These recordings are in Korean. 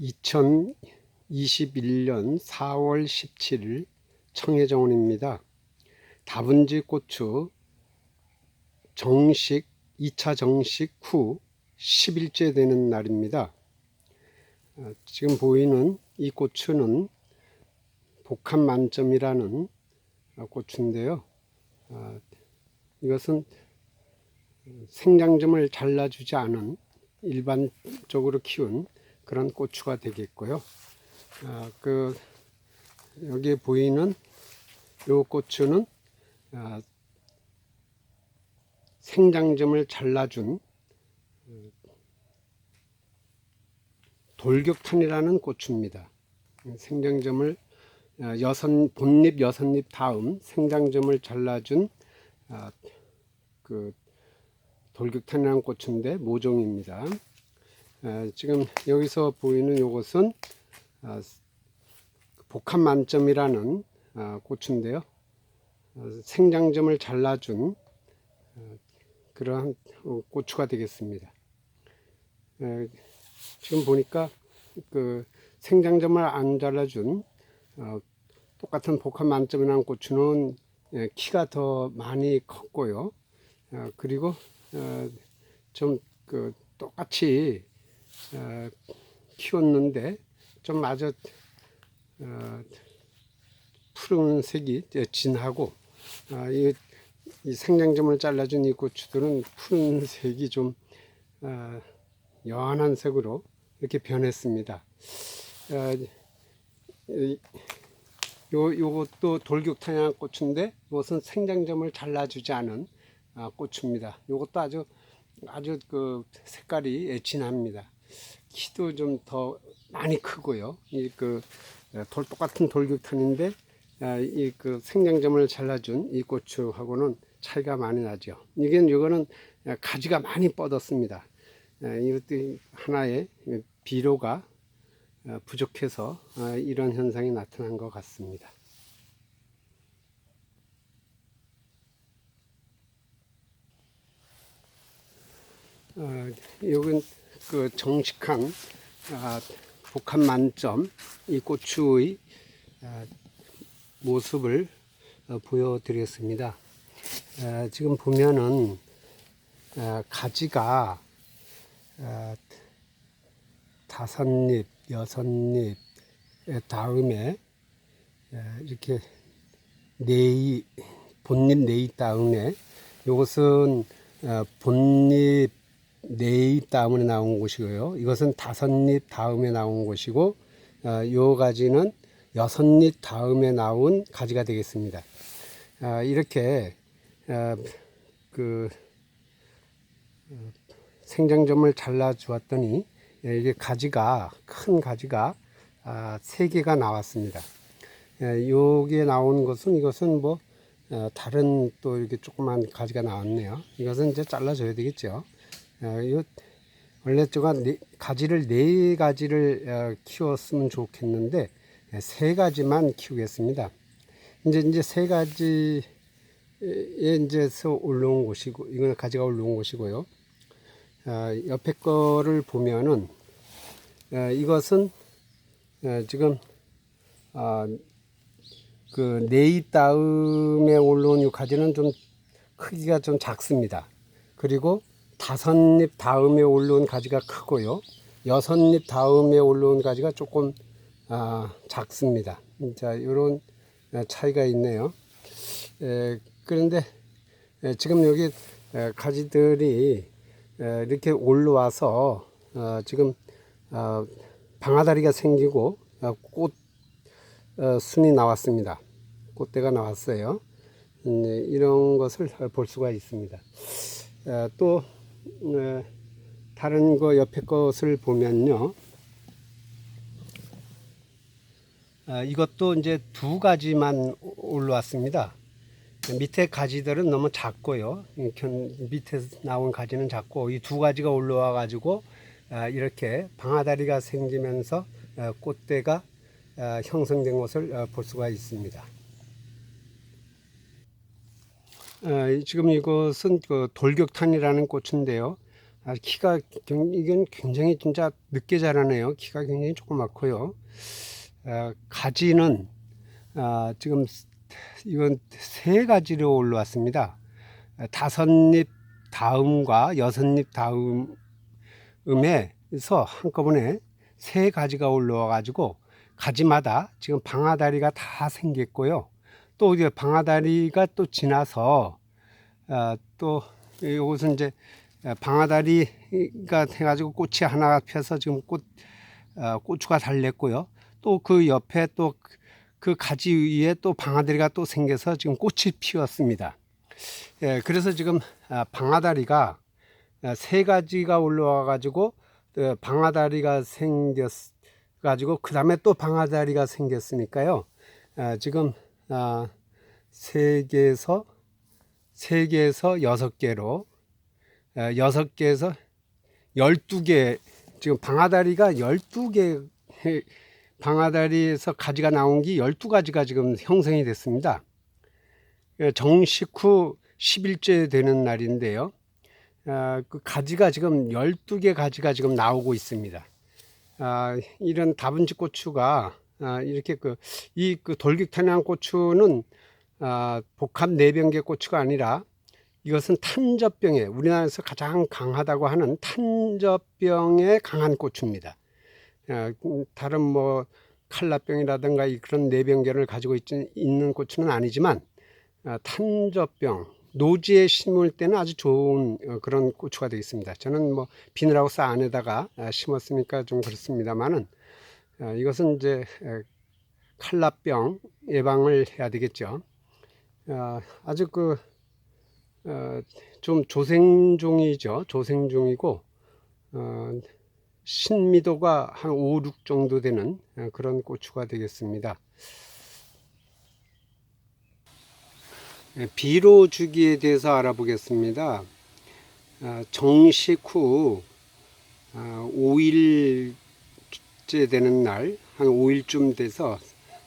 2021년 4월 17일 청해정원입니다. 다분지 고추 정식 2차 정식 후 10일째 되는 날입니다. 어, 지금 보이는 이 고추는 복합 만점이라는 어, 고추인데요. 어, 이것은 생장점을 잘라주지 않은 일반적으로 키운 그런 고추가 되겠고요. 아, 그 여기 보이는 요 고추는 아, 생장점을 잘라준 어, 돌격탄이라는 고추입니다. 생장점을 어, 여선 본잎 여선잎 다음 생장점을 잘라준 아, 그 돌격탄이라는 고추인데 모종입니다. 에, 지금 여기서 보이는 이것은 아, 복합 만점이라는 아, 고추인데요. 어, 생장점을 잘라준 어, 그러한 어, 고추가 되겠습니다. 에, 지금 보니까 그 생장점을 안 잘라준 어, 똑같은 복합 만점이라는 고추는 예, 키가 더 많이 컸고요. 어, 그리고 어, 좀그 똑같이 어, 키웠는데 좀 아주 어, 푸른색이 진하고 아, 이, 이 생장점을 잘라준 이 고추들은 푸른색이 좀 어, 연한 색으로 이렇게 변했습니다. 어, 이, 요 요것도 돌격탄양 고추인데 이것은 생장점을 잘라주지 않은 아, 고추입니다. 요것도 아주 아주 그 색깔이 진합니다. 키도 좀 더 많이 크고요. 이그 돌 똑같은 돌격탄인데 아, 이그 생장점을 잘라준 이 고추하고는 차이가 많이 나죠. 이게 이거는 가지가 많이 뻗었습니다. 아, 이것도 하나의 비료가 어, 부족해서 아, 이런 현상이 나타난 것 같습니다. 어, 여긴 그 정식한 아, 복합 만점 이 고추의 아, 모습을 어, 보여드렸습니다. 아, 지금 보면은 아, 가지가 아, 다섯 잎, 여섯 잎 다음에 아, 이렇게 네이 본잎 네이 다음에 이것은 어, 본잎 네잎 다음에 나온 곳이고요. 이것은 다섯 잎 다음에 나온 곳이고 어, 요 가지는 여섯 잎 다음에 나온 가지가 되겠습니다. 아, 이렇게 어, 그 어, 생장점을 잘라 주었더니 예, 이게 가지가 큰 가지가 아, 세 개가 나왔습니다. 예, 여기에 나온 것은 이것은 뭐 어, 다른 또 이렇게 조그만 가지가 나왔네요. 이것은 이제 잘라줘야 되겠죠. 어, 이 원래 제가 네, 가지를 네 가지를 어, 키웠으면 좋겠는데 예, 세 가지만 키우겠습니다. 이제 이제 세 가지에 이제서 올라온 곳이고 이거는 가지가 올라온 곳이고요. 어, 옆에 거를 보면은 어, 이것은 어, 지금 어, 그 네잎 다음에 올라온 이 가지는 좀 크기가 좀 작습니다. 그리고 다섯 잎 다음에 올라온 가지가 크고요. 여섯 잎 다음에 올라온 가지가 조금 아, 작습니다. 자, 이런 차이가 있네요. 에, 그런데 에, 지금 여기 에, 가지들이 에, 이렇게 올라와서 어, 지금 어, 방아다리가 생기고 어, 꽃 어, 순이 나왔습니다. 꽃대가 나왔어요. 음, 네, 이런 것을 볼 수가 있습니다. 어, 또 어, 다른 거 옆에 것을 보면요. 어, 이것도 이제 두 가지만 올라왔습니다. 밑에 가지들은 너무 작고요. 밑에 나온 가지는 작고 이 두 가지가 올라와 가지고 아, 이렇게 방아다리가 생기면서 어, 꽃대가 아, 형성된 것을 어, 볼 수가 있습니다. 어, 지금 이것은 그 돌격탄이라는 꽃인데요. 아, 키가 굉- 이건 굉장히 진짜 늦게 자라네요. 키가 굉장히 조그맣고요. 아, 가지는 아, 지금 이건 세 가지로 올라왔습니다. 아, 다섯 잎 다음과 여섯 잎 다음에서 한꺼번에 세 가지가 올라와 가지고 가지마다 지금 방아다리가 다 생겼고요. 또 이제 방아다리가 또 지나서 아, 또 이것은 이제 방아다리가 해가지고 꽃이 하나 펴서 지금 꽃 아, 고추가 달렸고요. 또 그 옆에 또 그 가지 위에 또 방아다리가 또 생겨서 지금 꽃이 피었습니다. 예, 그래서 지금 아, 방아다리가 아, 세 가지가 올라와 가지고 어, 방아다리가 생겼 가지고 그 다음에 또 방아다리가 생겼으니까요. 아, 지금 아, 세 개에서 세 개에서 여섯 개로 아, 여섯 개에서 열두 개 지금 방아다리가 열두 개 방아다리에서 가지가 나온 게 열두 가지가 지금 형성이 됐습니다. 예, 정식 후 10일째 되는 날인데요. 아, 그 가지가 지금 12개 가지가 지금 나오고 있습니다. 아, 이런 다분지 고추가 아, 이렇게 그 이 그 돌깃탄양 고추는 아, 복합 내병계 고추가 아니라 이것은 탄저병에 우리나라에서 가장 강하다고 하는 탄저병에 강한 고추입니다. 아, 음, 다른 뭐 칼라병이라든가 이 그런 내병계를 가지고 있, 있는 고추는 아니지만 아, 탄저병 노지에 심을 때는 아주 좋은 어, 그런 고추가 되겠습니다. 저는 뭐 비닐하우스 안에다가 아, 심었으니까 좀 그렇습니다만은 아, 이것은 이제 에, 칼라병 예방을 해야 되겠죠. 아, 아주 그, 어, 좀 조생종이죠. 조생종이고, 어, 신미도가 한 5, 6 정도 되는 어, 그런 고추가 되겠습니다. 예, 비료 주기에 대해서 알아보겠습니다. 아, 정식 후 아, 5일 째 되는 날, 한 5일쯤 돼서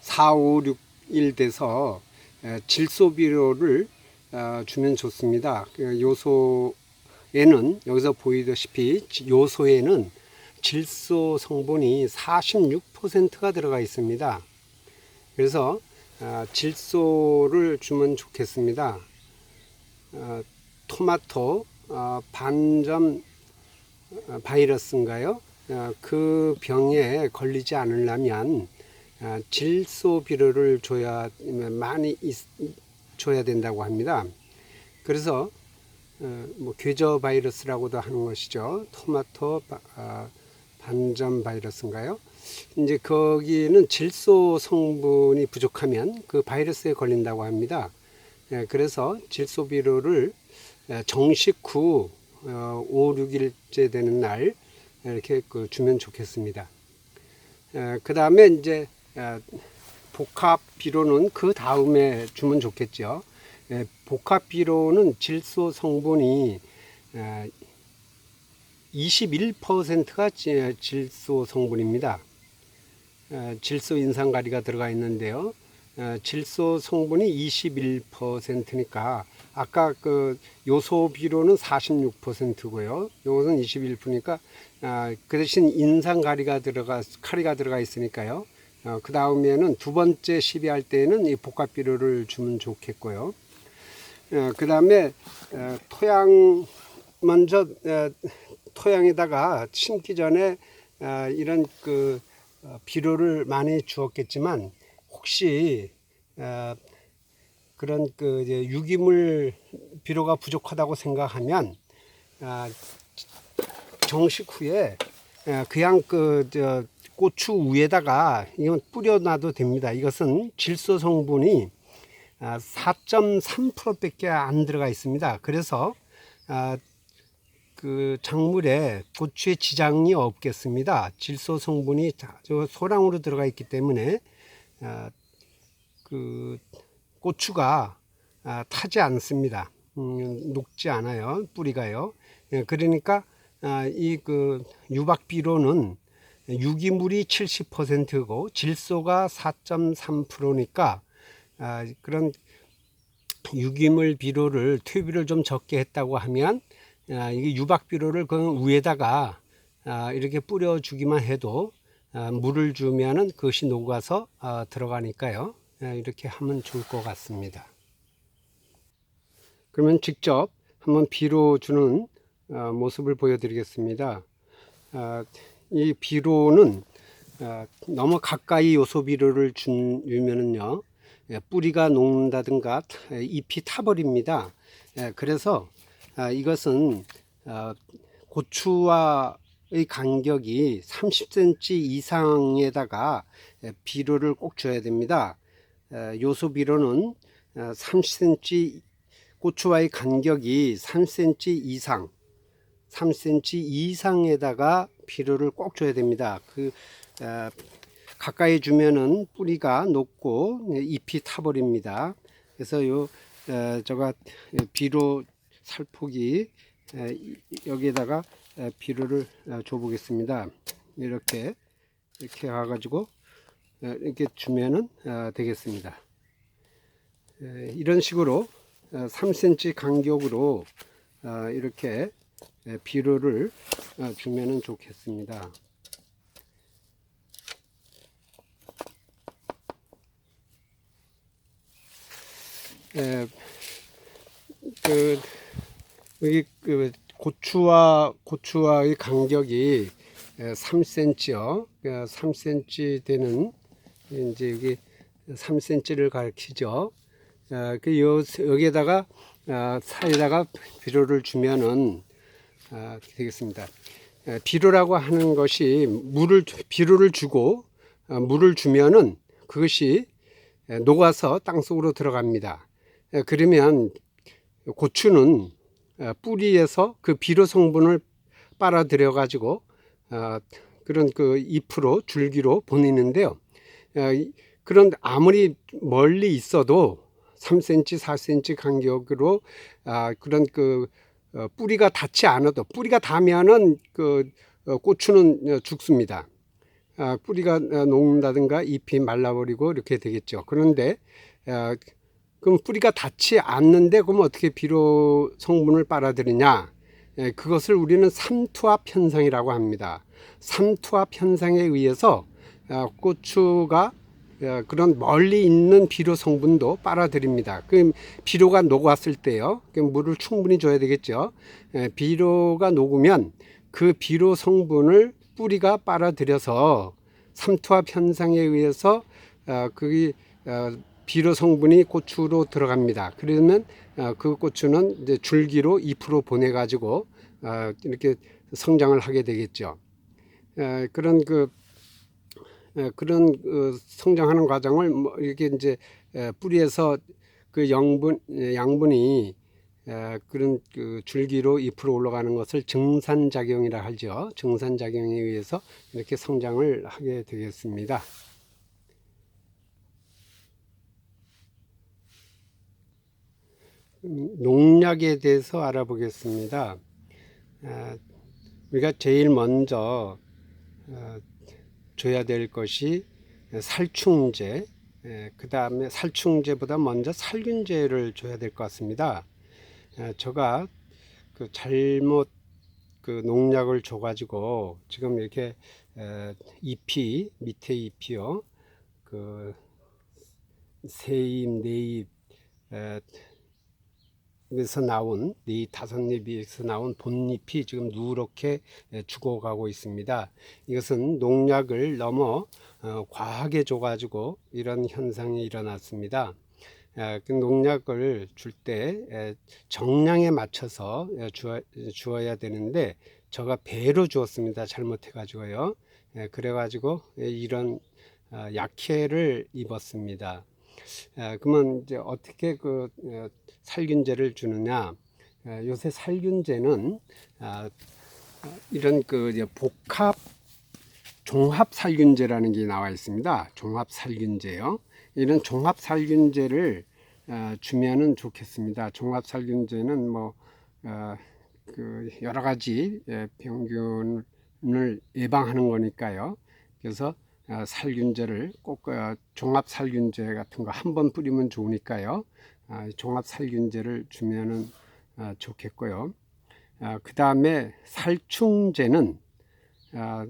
4, 5, 6일 돼서 에, 질소 비료를 아, 주면 좋습니다. 그 요소에는 여기서 보이다시피 지- 요소에는 질소 성분이 46%가 들어가 있습니다. 그래서 아, 질소를 주면 좋겠습니다. 아, 토마토 아, 반점 아, 바이러스인가요? 아, 그 병에 걸리지 않으려면 아, 질소 비료를 줘야 많이 있- 줘야 된다고 합니다. 그래서 어, 뭐 괴저 바이러스라고도 하는 것이죠. 토마토 반점 바이러스인가요? 이제 거기는 질소 성분이 부족하면 그 바이러스에 걸린다고 합니다. 예, 그래서 질소 비료를 예, 정식 후 어, 5, 6일째 되는 날 이렇게 그 주면 좋겠습니다. 그 다음에 이제 어, 복합 비료는 그 다음에 주면 좋겠죠. 예, 복합 비료는 질소 성분이 어, 21%가 질소 성분입니다. 어, 질소 인산가리가 들어가 있는데요. 어, 질소 성분이 21%니까 아까 그 요소 비료는 46%고요. 요것은 21%니까 아, 그 대신 인산가리가 들어가 카리가 들어가 있으니까요. 어, 그 다음에는 두 번째 시비할 때는 이 복합 비료를 주면 좋겠고요. 그 다음에 토양 먼저 어, 토양에다가 심기 전에 어, 이런 그 어, 비료를 많이 주었겠지만 혹시 어, 그런 그 유기물 비료가 부족하다고 생각하면 아, 정식 후에 어, 그냥 그저 고추 위에다가 이건 뿌려놔도 됩니다. 이것은 질소 성분이 4.3%밖에 안 들어가 있습니다. 그래서 아, 그 작물에 고추에 지장이 없겠습니다. 질소 성분이 소량으로 들어가 있기 때문에 아, 그 고추가 아, 타지 않습니다. 음, 녹지 않아요. 뿌리가요. 예, 그러니까 아, 이그 유박 비료는 유기물이 70%고 질소가 4.3%니까 아, 그런 유기물 비료를 퇴비를 좀 적게 했다고 하면 아, 이게 유박 비료를 그 위에다가 아, 이렇게 뿌려주기만 해도 아, 물을 주면은 그것이 녹아서 아, 들어가니까요. 아, 이렇게 하면 좋을 것 같습니다. 그러면 직접 한번 비료 주는 아, 모습을 보여드리겠습니다. 아, 이 비료는 아, 너무 가까이 요소 비료를 주면은요 예, 뿌리가 녹는다든가 예, 잎이 타버립니다. 예, 그래서 아, 이것은 아, 고추와 의 간격이 30cm 이상에다가 예, 비료를 꼭 줘야 됩니다. 에, 요소 비료는 30cm 고추와의 간격이 3cm 이상 3cm 이상에다가 비료를 꼭 줘야 됩니다. 그 에, 가까이 주면은 뿌리가 녹고 예, 잎이 타버립니다. 그래서 요 에, 제가 비료 살포기 에, 이- 여기에다가 에, 비료를 어, 줘보겠습니다. 이렇게 이렇게 가가지고 에, 이렇게 주면은 어, 되겠습니다. 에, 이런 식으로 어, 3cm 간격으로 어, 이렇게 에, 비료를 어, 주면은 좋겠습니다. 에, 그 여기 그 고추와 고추와의 간격이 3cm요. 3cm 되는 이제 여기 3cm를 가리키죠. 어, 그 요, 여기에다가 어, 사이에다가 비료를 주면은 아, 되겠습니다. 에, 비료라고 하는 것이 물을 비료를 주고 어, 물을 주면은 그것이 에, 녹아서 땅 속으로 들어갑니다. 에, 그러면 고추는 어, 뿌리에서 그 비료 성분을 빨아들여 가지고 어, 그런 그 잎으로 줄기로 보내는데요. 어, 이- 그런 아무리 멀리 있어도 3cm, 4cm 간격으로 아, 그런 그 어, 뿌리가 닿지 않아도 뿌리가 닿으면은 그 어, 고추는 어, 죽습니다. 아, 뿌리가 어, 녹는다든가 잎이 말라버리고 이렇게 되겠죠. 그런데 어, 그럼 뿌리가 닿지 않는데 그럼 어떻게 비료 성분을 빨아들이냐? 예, 그것을 우리는 삼투압 현상이라고 합니다. 삼투압 현상에 의해서 어, 고추가 어, 그런 멀리 있는 비료 성분도 빨아들입니다. 그 비료가 녹았을 때요. 그 물을 충분히 줘야 되겠죠. 예, 비료가 녹으면 그 비료 성분을 뿌리가 빨아들여서 삼투압 현상에 의해서 어, 그게 어, 비료 성분이 고추로 들어갑니다. 그러면 어, 그 고추는 이제 줄기로 잎으로 보내 가지고 어, 이렇게 성장을 하게 되겠죠. 에, 그런 그 에, 그런 그 성장하는 과정을 뭐 이렇게 이제 에, 뿌리에서 그 영분 에, 양분이 에, 그런 그 줄기로 잎으로 올라가는 것을 증산작용이라 하죠. 증산작용에 의해서 이렇게 성장을 하게 되겠습니다. 농약에 대해서 알아보겠습니다. 아, 우리가 제일 먼저 어, 줘야 될 것이 살충제, 그 다음에 살충제보다 먼저 살균제를 줘야 될 것 같습니다. 에, 제가 그 잘못 그 농약을 줘가지고 지금 이렇게 에, 잎이 밑에 잎이요, 그 세잎, 네잎 에, 에서 나온 네 다섯 잎에서 나온 본잎이 지금 누렇게 에, 죽어가고 있습니다. 이것은 농약을 너무 어, 과하게 줘가지고 이런 현상이 일어났습니다. 에, 그 농약을 줄 때 정량에 맞춰서 주어야 되는데 제가 배로 주었습니다. 잘못해가지고요. 에, 그래가지고 에, 이런 어, 약해를 입었습니다. 에, 그러면 이제 어떻게 그 어, 살균제를 주느냐? 에, 요새 살균제는 아, 어, 이런 그 이제 복합 종합 살균제라는 게 나와 있습니다. 종합 살균제요. 이런 종합 살균제를 어, 주면은 좋겠습니다. 종합 살균제는 뭐 어, 그 여러 가지 예, 병균을 예방하는 거니까요. 그래서 어, 살균제를 꼭 어, 종합 살균제 같은 거 한 번 뿌리면 좋으니까요. 아, 종합 살균제를 주면은 어, 좋겠고요. 아, 그 다음에 살충제는 아,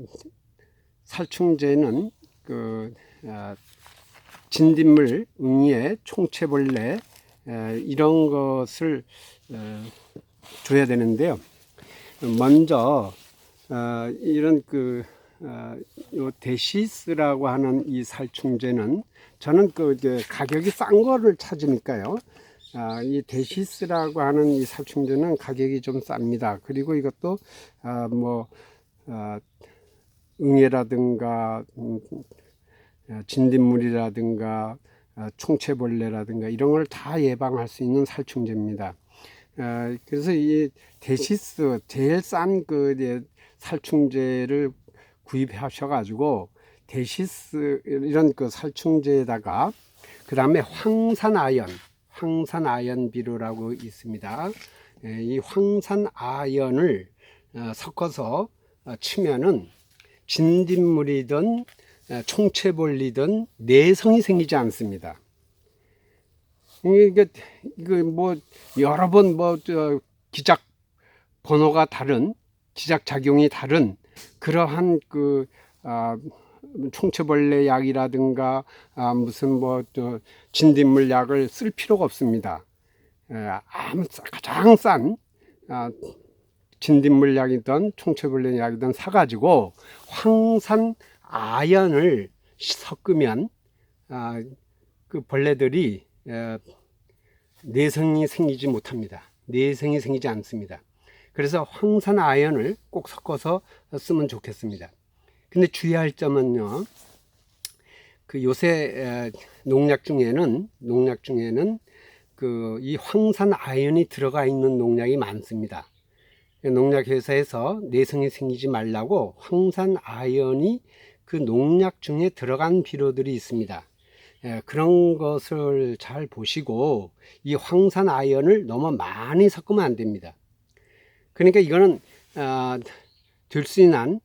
살충제는 그 아, 진딧물, 응애, 총채벌레 에, 이런 것을 어, 줘야 되는데요. 먼저 어, 이런 그 어, 요 데시스라고 하는 이 살충제는 저는 그 가격이 싼 거를 찾으니까요. 아, 이 데시스라고 하는 이 살충제는 가격이 좀 쌉니다. 그리고 이것도 아, 뭐 아, 응애라든가 음, 아, 진딧물이라든가 아, 총체벌레라든가 이런 걸 다 예방할 수 있는 살충제입니다. 아, 그래서 이 데시스 제일 싼그 이제 살충제를 구입하셔가지고 데시스 이런 그 살충제에다가 그 다음에 황산아연, 황산아연 비료라고 있습니다. 예, 이 황산아연을 어, 섞어서 어, 치면은 진딧물이든 어, 총체벌리든 내성이 생기지 않습니다. 이게 이거 뭐 여러 번뭐 기작 번호가 다른 기작 작용이 다른 그러한 그 아, 총체벌레 약이라든가 아, 무슨 뭐 저 진딧물 약을 쓸 필요가 없습니다. 에, 아무 가장 싼 아, 진딧물 약이든 총체벌레 약이든 사가지고 황산 아연을 섞으면 아, 그 벌레들이 에, 내성이 생기지 못합니다. 내성이 생기지 않습니다. 그래서 황산 아연을 꼭 섞어서 쓰면 좋겠습니다. 근데 주의할 점은요. 그 요새 농약 중에는 농약 중에는 그 이 황산 아연이 들어가 있는 농약이 많습니다. 농약 회사에서 내성이 생기지 말라고 황산 아연이 그 농약 중에 들어간 비료들이 있습니다. 그런 것을 잘 보시고 이 황산 아연을 너무 많이 섞으면 안 됩니다. 그러니까 이거는 아, 될수 있는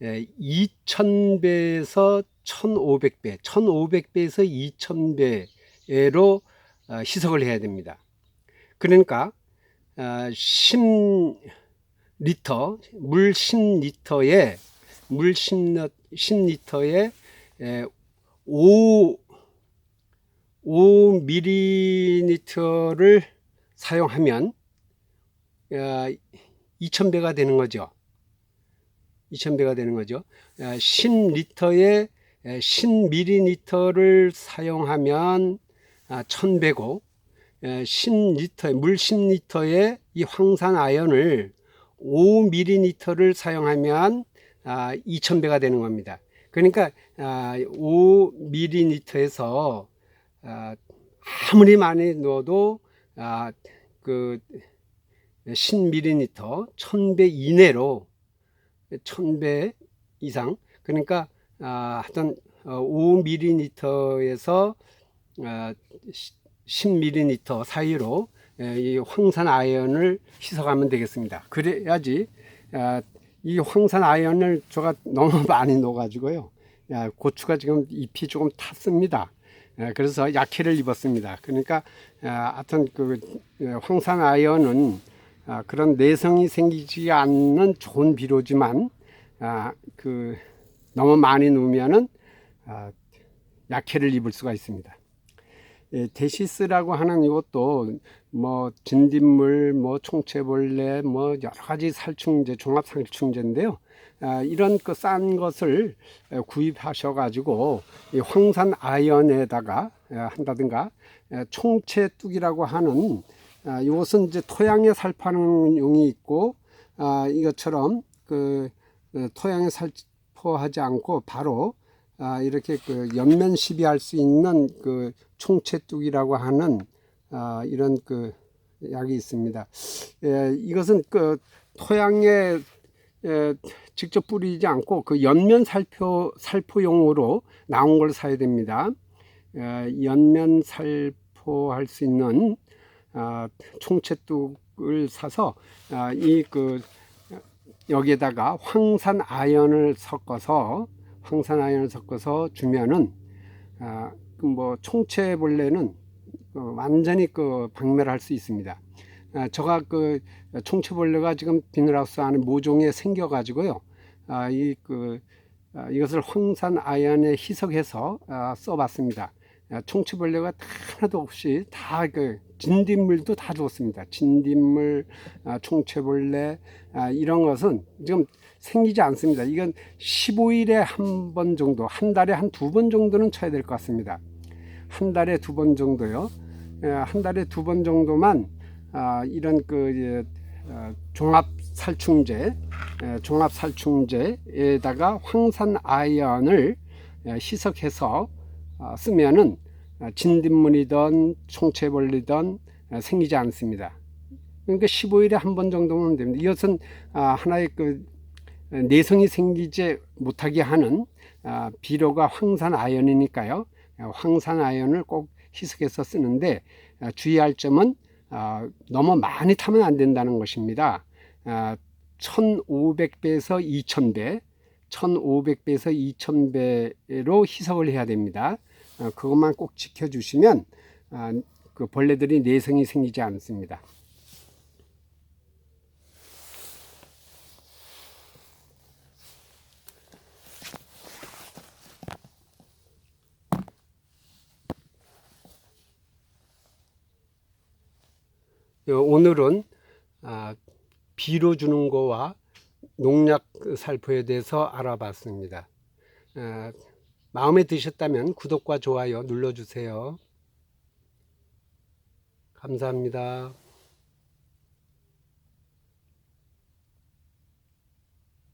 2000배에서 1500배, 1500배에서 2000배로 어, 희석을 해야 됩니다. 그러니까 10리터, 어, 물 10리터에 물 10리터에 5 5ml를 사용하면 2000배가 되는 거죠. 2000배가 되는 거죠. 10리터에 10ml를 사용하면 1000배고 10리터 물 10리터에 이 황산 아연을 5ml를 사용하면 2000배가 되는 겁니다. 그러니까 5ml에서 아무리 많이 넣어도 그 10ml, 1000배 이내로 1000배 이상 그러니까 아, 하여튼 5ml에서 아, 10ml 사이로 이 황산 아연을 희석하면 되겠습니다. 그래야지 아, 이 황산 아연을 제가 너무 많이 넣어가지고요. 고추가 지금 잎이 조금 탔습니다. 그래서 약해를 입었습니다. 그러니까 하여튼 그 황산 아연은 아, 그런 내성이 생기지 않는 좋은 비료지만 아, 그 너무 많이 넣으면은 아, 약해를 입을 수가 있습니다. 예, 데시스라고 하는 이것도 뭐 진딧물, 뭐 총체벌레, 뭐 여러 가지 살충제, 종합 살충제인데요. 아, 이런 그 싼 것을 구입하셔가지고 이 황산 아연에다가 한다든가 총체뚝이라고 하는 아, 이것은 이제 토양에 살 파는 용이 있고 아, 이것처럼 그, 그 토양에 살포하지 않고 바로 아, 이렇게 그 옆면 시비할 수 있는 그 총채뚝이라고 하는 아, 이런 그 약이 있습니다. 예, 이것은 그 토양에 예, 직접 뿌리지 않고 그 연면 살포 살포용으로 나온 걸 사야 됩니다. 예, 연면 살포할 수 있는 아, 총채뚝을 사서 아, 이그 여기에다가 황산 아연을 섞어서 황산 아연을 섞어서 주면은 아, 그뭐 총채벌레는 어, 완전히 그 박멸할 수 있습니다. 아, 저가 그 총체벌레가 지금 비닐하우스 안에 모종에 생겨가지고요. 아, 이그 아, 이것을 황산 아연에 희석해서 아, 써봤습니다. 아, 총체벌레가 하나도 없이 다 그 진딧물도 다 죽었습니다. 진딧물, 아, 총체벌레 아, 이런 것은 지금 생기지 않습니다. 이건 15일에 한 번 정도, 한 달에 한 두 번 정도는 쳐야 될 것 같습니다. 한 달에 두 번 정도요. 예, 한 달에 두 번 정도만 아, 이런 그 어, 종합 살충제, 예, 종합 살충제에다가 황산 아연을 예, 희석해서 아, 쓰면은 아, 진딧물이든 총체벌리든 아, 생기지 않습니다. 그러니까 15일에 한 번 정도면 됩니다. 이것은 아, 하나의 그 내성이 생기지 못하게 하는 아, 비료가 황산 아연이니까요. 아, 황산 아연을 꼭 희석해서 쓰는데 아, 주의할 점은 아, 너무 많이 타면 안 된다는 것입니다. 아, 1500배에서 2000배, 1500배에서 2000배로 희석을 해야 됩니다. 아, 그것만 꼭 지켜주시면 아, 그 벌레들이 내성이 생기지 않습니다. 어, 오늘은 아, 비료 주는 거와 농약 살포에 대해서 알아봤습니다. 아, 마음에 드셨다면 구독과 좋아요 눌러주세요. 감사합니다.